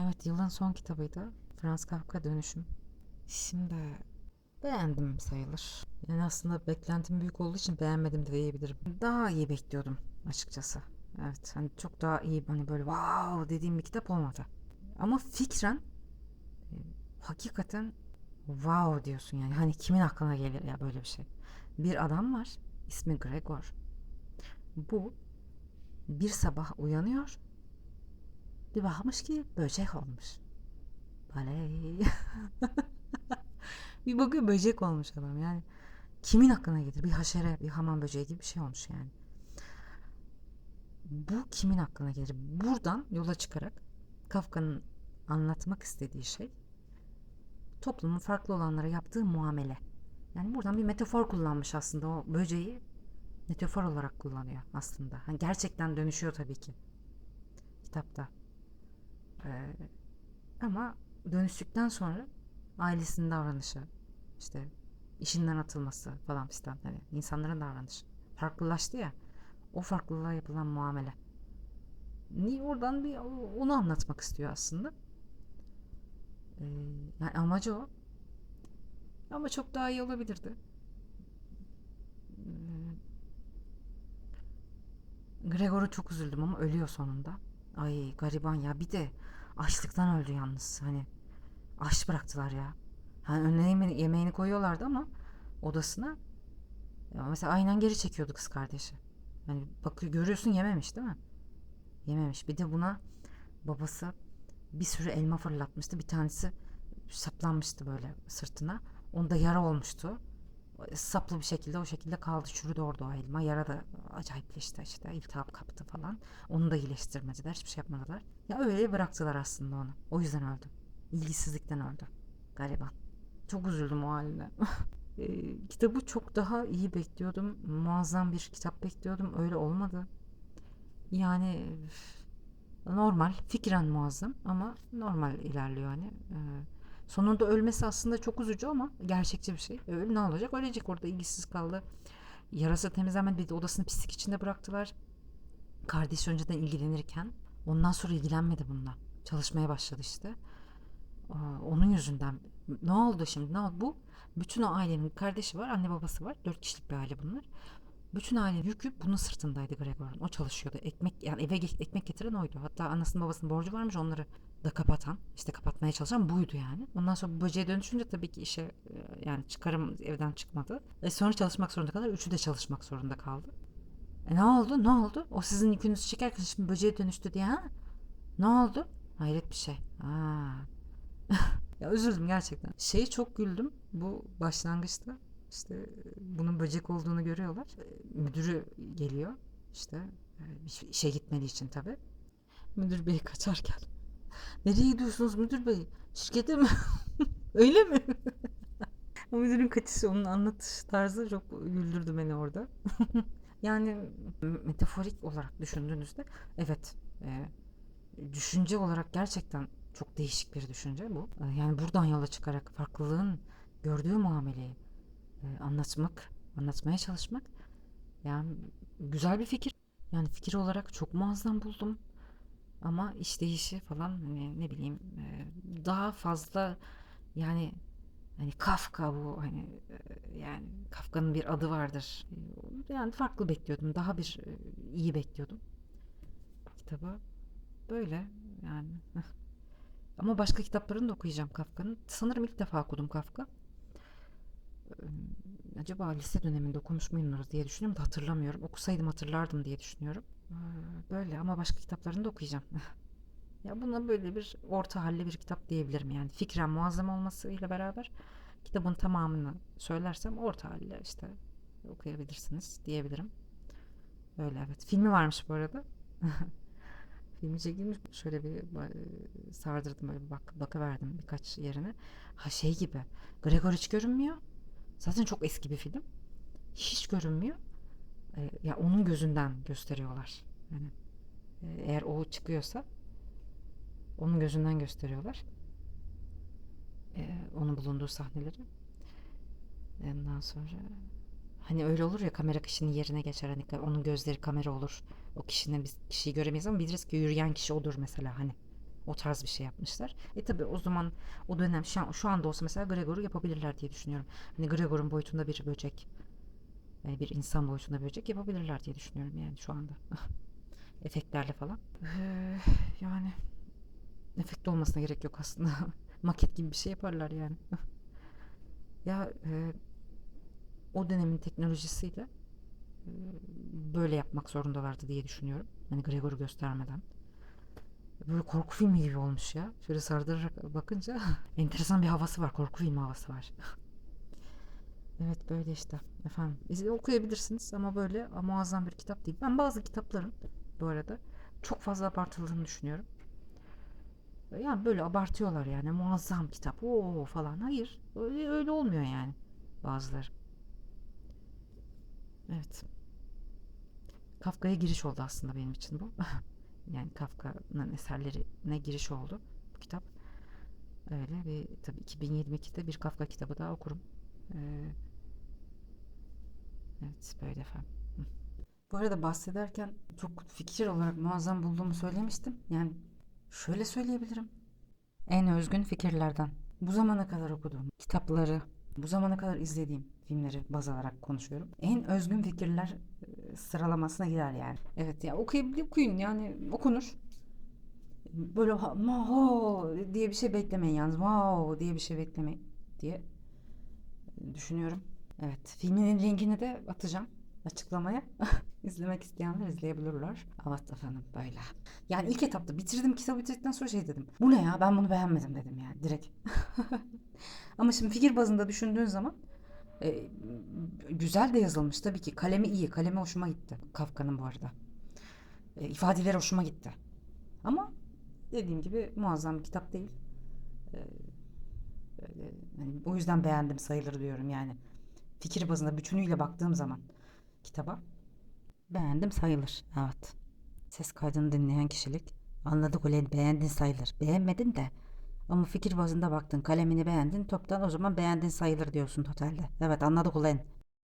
Evet yılın son kitabıydı. Franz Kafka Dönüşüm. Şimdi beğendim sayılır. Yani aslında beklentim büyük olduğu için beğenmedim de diyebilirim. Daha iyi bekliyordum açıkçası. Evet hani çok daha iyi hani böyle wow dediğim bir kitap olmadı. Ama fikren e, hakikaten wow diyorsun yani. Hani kimin aklına gelir ya böyle bir şey. Bir adam var ismi Gregor. Bu bir sabah uyanıyor bir bakmış ki böcek olmuş. Baley. bir bakıyor böcek olmuş adam yani. Kimin aklına gelir? Bir haşere, bir hamam böceği gibi bir şey olmuş yani. Bu kimin aklına gelir? Buradan yola çıkarak Kafka'nın anlatmak istediği şey toplumun farklı olanlara yaptığı muamele. Yani buradan bir metafor kullanmış aslında o böceği metafor olarak kullanıyor aslında. Hani gerçekten dönüşüyor tabii ki kitapta. Ee, ama dönüştükten sonra ailesinin davranışı, işte işinden atılması falan fistan hani insanların davranışı farklılaştı ya. O farklılığa yapılan muamele. Ni oradan bir onu anlatmak istiyor aslında. Ee, yani amacı o. Ama çok daha iyi olabilirdi. Ee, Gregor'u çok üzüldüm ama ölüyor sonunda. Ay gariban ya bir de açlıktan öldü yalnız hani aç bıraktılar ya. Hani önüne yeme- yemeğini koyuyorlardı ama odasına ya mesela aynen geri çekiyordu kız kardeşi. Hani bakıyor görüyorsun yememiş değil mi? Yememiş. Bir de buna babası bir sürü elma fırlatmıştı. Bir tanesi saplanmıştı böyle sırtına. Onda yara olmuştu. Saplı bir şekilde o şekilde kaldı. Çürüdü orada o elma. Yara da acayipleşti işte. İltihap kaptı falan. Onu da iyileştirmediler. Hiçbir şey yapmadılar. Ya öyle bıraktılar aslında onu. O yüzden öldü. İlgisizlikten öldü. Gariban. Çok üzüldüm o haline. E, kitabı çok daha iyi bekliyordum. Muazzam bir kitap bekliyordum. Öyle olmadı. Yani normal. Fikren muazzam ama normal ilerliyor hani. E, sonunda ölmesi aslında çok üzücü ama gerçekçi bir şey. Öyle ne olacak? Ölecek orada ilgisiz kaldı. Yarası temizlenmedi. Bir de odasını pislik içinde bıraktılar. Kardeşi önceden ilgilenirken ondan sonra ilgilenmedi bununla. Çalışmaya başladı işte. Onun yüzünden. Ne oldu şimdi? Ne oldu? Bu bütün o ailenin kardeşi var, anne babası var. Dört kişilik bir aile bunlar. Bütün ailenin yükü bunun sırtındaydı Gregor'un. O çalışıyordu. Ekmek yani eve ekmek getiren oydu. Hatta anasının babasının borcu varmış onları da kapatan, işte kapatmaya çalışan buydu yani. Ondan sonra böceğe dönüşünce tabii ki işe e, yani çıkarım evden çıkmadı. E sonra çalışmak zorunda kalır. Üçü de çalışmak zorunda kaldı. E ne oldu? Ne oldu? O sizin yükünüzü çekerken şimdi böceğe dönüştü diye ha? Ne oldu? Hayret bir şey. Aa. ya üzüldüm gerçekten. Şeyi çok güldüm bu başlangıçta. İşte bunun böcek olduğunu görüyorlar. E, Müdürü geliyor. İşte e, işe gitmediği için tabii. Müdür bey kaçarken. Nereye gidiyorsunuz müdür bey? Şirkete mi? Öyle mi? o müdürün kaçışı, onun anlatış tarzı çok güldürdü beni orada. yani metaforik olarak düşündüğünüzde evet e, düşünce olarak gerçekten çok değişik bir düşünce bu. E, Yani buradan yola çıkarak farklılığın gördüğü muameleyi e, anlatmak, anlatmaya çalışmak yani güzel bir fikir. Yani fikir olarak çok muazzam buldum. Ama işleyişi falan hani ne bileyim e, daha fazla yani hani Kafka bu hani e, yani Kafka'nın bir adı vardır. E, Yani farklı bekliyordum. Daha bir iyi bekliyordum kitabı. Böyle yani. Ama başka kitaplarını da okuyacağım Kafka'nın. Sanırım ilk defa okudum Kafka. Acaba lise döneminde okumuş muyumdur diye düşünüyorum da hatırlamıyorum. Okusaydım hatırlardım diye düşünüyorum. Ee, Böyle ama başka kitaplarını da okuyacağım. Ya buna böyle bir orta halli bir kitap diyebilirim yani. Fikren muazzam olmasıyla beraber kitabın tamamını söylersem orta halli işte okuyabilirsiniz diyebilirim. Öyle evet. Filmi varmış bu arada. Filmi çekilmiş. Şöyle bir sardırdım böyle bir bak bakıverdim birkaç yerine. Ha şey gibi. Gregor hiç görünmüyor. Zaten çok eski bir film. Hiç görünmüyor. Ee, ya onun gözünden gösteriyorlar. Yani e, eğer o çıkıyorsa onun gözünden gösteriyorlar. Ee, onun bulunduğu sahneleri. Ondan sonra hani öyle olur ya kamera kişinin yerine geçer hani onun gözleri kamera olur. O kişinin biz kişiyi göremeyiz ama biliriz ki yürüyen kişi odur mesela hani. O tarz bir şey yapmışlar. E tabi o zaman o dönem şu, an, şu anda olsa mesela Gregor'u yapabilirler diye düşünüyorum. Hani Gregor'un boyutunda bir böcek yani bir insan boyutunda bir böcek yapabilirler diye düşünüyorum yani şu anda. Efektlerle falan. Ee, yani efekt olmasına gerek yok aslında. Maket gibi bir şey yaparlar yani. ya e, o dönemin teknolojisiyle e, böyle yapmak zorundalardı diye düşünüyorum. Hani Gregor'u göstermeden. Böyle korku filmi gibi olmuş ya. Şöyle sardırarak bakınca enteresan bir havası var. Korku filmi havası var. evet böyle işte. Efendim iz- okuyabilirsiniz ama böyle muazzam bir kitap değil. Ben bazı kitapların bu arada çok fazla abartıldığını düşünüyorum. Yani böyle abartıyorlar yani muazzam kitap o falan. Hayır öyle, öyle olmuyor yani bazıları. Evet. Kafka'ya giriş oldu aslında benim için bu. yani Kafka'nın eserlerine giriş oldu bu kitap. Öyle ve tabii 2022'de bir Kafka kitabı daha okurum. Ee, evet böyle efendim. Bu arada bahsederken çok fikir olarak muazzam bulduğumu söylemiştim. Yani şöyle söyleyebilirim. En özgün fikirlerden. Bu zamana kadar okuduğum kitapları, bu zamana kadar izlediğim filmleri baz alarak konuşuyorum. En özgün fikirler sıralamasına girer yani. Evet ya okuyabilir okuyun yani okunur. Böyle ha, ma- ho diye bir şey beklemeyin yalnız. Wow diye bir şey beklemeyin diye düşünüyorum. Evet filmin linkini de atacağım açıklamaya. İzlemek isteyenler izleyebilirler. Evet efendim böyle. Yani ilk etapta bitirdim kitabı bitirdikten sonra şey dedim. Bu ne ya ben bunu beğenmedim dedim yani direkt. Ama şimdi fikir bazında düşündüğün zaman e, güzel de yazılmış tabii ki. Kalemi iyi. Kalemi hoşuma gitti. Kafka'nın bu arada. E, ifadeleri hoşuma gitti. Ama dediğim gibi muazzam bir kitap değil. E, böyle, hani o yüzden beğendim sayılır diyorum yani. Fikir bazında bütünüyle baktığım zaman kitaba beğendim sayılır. Evet. Ses kaydını dinleyen kişilik anladık ulan beğendin sayılır. Beğenmedin de ama fikir bazında baktın kalemini beğendin toptan o zaman beğendin sayılır diyorsun totalde. Evet anladık ulan.